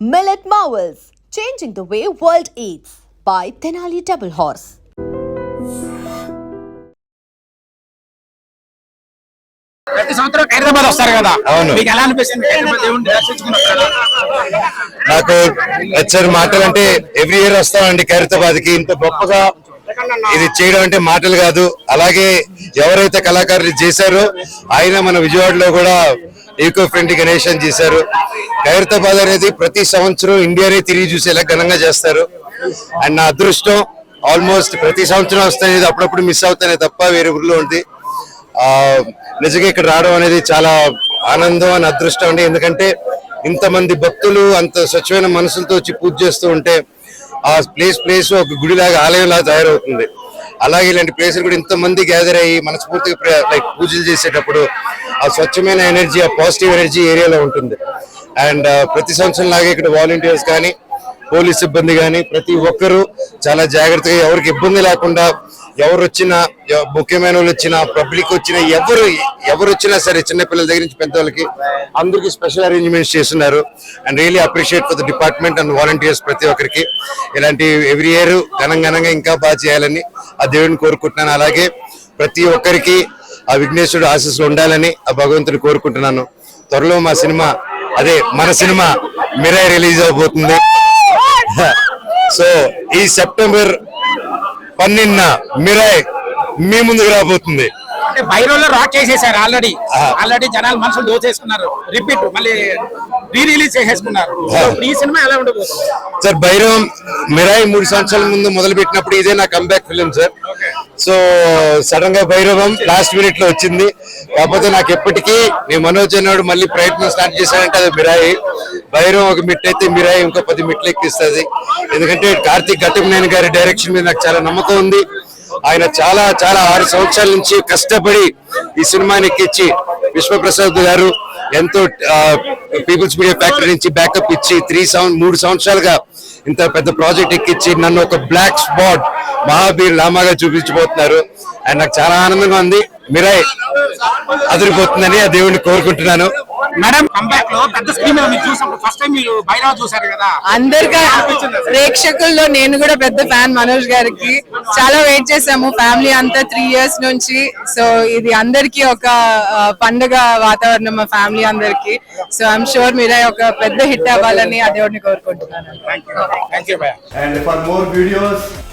Millet Marvels, changing the way world eats by Tenali Double Horse. ప్రతి సంవత్సరం హైదరాబాద్ వస్తారు కదా. అవును. మీకు ఎలా అనిపిస్తుంది? హైదరాబాద్ దేవుడిని దర్శించుకున్నప్పుడు నాకు వచ్చారు మాటలు అంటే ఎవ్రీ ఇయర్ వస్తామండి ఖైరతాబాద్కి ఇంత గొప్పగా ఇది చేయడం అంటే మాటలు కాదు. అలాగే ఎవరైతే కళాకారులు చేశారో ఆయన మన విజయవాడలో కూడా ఈకో ఫ్రెండ్లీ గణేషన్ చేశారు. ఖైరతాబాద్ అనేది ప్రతి సంవత్సరం ఇండియానే తిరిగి చూసేలా ఘనంగా చేస్తారు. అండ్ నా అదృష్టం ఆల్మోస్ట్ ప్రతి సంవత్సరం వస్తాయి అప్పుడప్పుడు మిస్ అవుతానే తప్ప వేరే ఊర్లో ఉంది. ఆ నిజంగా ఇక్కడ రావడం అనేది చాలా ఆనందం అని అదృష్టం అండి. ఎందుకంటే ఇంతమంది భక్తులు అంత స్వచ్ఛమైన మనసులతో వచ్చి పూజ చేస్తూ ఉంటే ఆ ప్లేస్ ప్లేస్ ఒక గుడిలాగా ఆలయంలా తయారవుతుంది. అలాగే ఇలాంటి ప్లేసులు కూడా ఇంతమంది గ్యాదర్ అయ్యి మనస్ఫూర్తిగా లైక్ పూజలు చేసేటప్పుడు ఆ స్వచ్ఛమైన ఎనర్జీ ఆ పాజిటివ్ ఎనర్జీ ఏరియాలో ఉంటుంది. అండ్ uh, ప్రతి సంవత్సరం లాగే ఇక్కడ వాలంటీర్స్ కానీ పోలీస్ సిబ్బంది కానీ ప్రతి ఒక్కరూ చాలా జాగ్రత్తగా ఎవరికి ఇబ్బంది లేకుండా ఎవరు వచ్చినా ముఖ్యమైన వాళ్ళు వచ్చినా పబ్లిక్ వచ్చినా ఎవరు ఎవరు వచ్చినా సరే చిన్న పిల్లల దగ్గర నుంచి పెద్దవాళ్ళకి అందరికీ స్పెషల్ అరేంజ్మెంట్స్ చేస్తున్నారు. And really appreciate for the department and volunteers ప్రతి ఒక్కరికి. ఇలాంటి ఎవ్రీ ఇయర్ ఘనంఘనంగా ఇంకా బాగా చేయాలని ఆ దేవుడిని కోరుకుంటున్నాను. అలాగే ప్రతి ఒక్కరికి ఆ విఘ్నేశ్వరుడు ఆశీస్సులు ఉండాలని ఆ భగవంతుని కోరుకుంటున్నాను. త్వరలో మా సినిమా అదే మన సినిమా మిరాయి రిలీజ్ అవబోతుంది సో ఈ సెప్టెంబర్ పన్నెండున మిరాయ్ మీ ముందుకు రాబోతుంది. బైరోలో రాక్ చేసేసారు ఆల్రెడీ. ఆల్రెడీ జనాలు మనసులు దోచేసుకున్నారు. రిపీట్ మళ్ళీ రీ రిలీజ్ చేసేసుకున్నారు ఈ సినిమా ఎలా ఉండబోతుంది? సార్ భైరవం మిరాయ్ మూడు సంవత్సరాల ముందు మొదలు పెట్టినప్పుడు ఇదే నా కంబ్యాక్ ఫిలిం సార్ సో సడన్గా భైరవం లాస్ట్ మినిట్లో వచ్చింది. కాకపోతే నాకు ఎప్పటికీ నేను మనోజ్ అన్నాడు మళ్ళీ ప్రయత్నం స్టార్ట్ చేశానంటే అది మిరాయి. భైరవం ఒక మిట్ అయితే మిరాయి ఇంకో పది మిట్లు ఎక్కిస్తుంది. ఎందుకంటే కార్తీక్ ఘటమనేని గారి డైరెక్షన్ మీద నాకు చాలా నమ్మకం ఉంది. ఆయన చాలా చాలా ఆరు సంవత్సరాల నుంచి కష్టపడి ఈ సినిమాని ఎక్కించి విశ్వప్రసాద్ గారు ఎంతో పీపుల్స్ మీడియా ఫ్యాక్టరీ నుంచి బ్యాకప్ ఇచ్చి త్రీ సంవత్సరం మూడు సంవత్సరాలుగా ఇంత పెద్ద ప్రాజెక్ట్ ఎక్కించి నన్ను ఒక బ్లాక్ స్పాట్ మహాబీర్ లామాగా చూపించబోతున్నారు. అండ్ నాకు చాలా ఆనందంగా ఉంది. మిరాయ్ అదిరిపోతుందని ఆ దేవుడిని కోరుకుంటున్నాను. మేడం కంబ్యాక్లో పెద్ద స్క్రీన్ మీరు చూసినప్పుడు ఫస్ట్ టైం మీరు బైరవ చూసారు కదా? అందరికీ ప్రేక్షకుల్లో నేను కూడా పెద్ద ఫ్యాన్ మనోజ్ గారికి. చాలా వెయిట్ చేసాము ఫ్యామిలీ అంతా త్రీ ఇయర్స్ నుంచి. సో ఇది అందరికీ ఒక పండుగ వాతావరణం మా ఫ్యామిలీ అందరికి. సో ఐఎమ్ షూర్ మీరే ఒక పెద్ద హిట్ అవ్వాలని ఆ దేవుడిని కోరుకుంటున్నాను.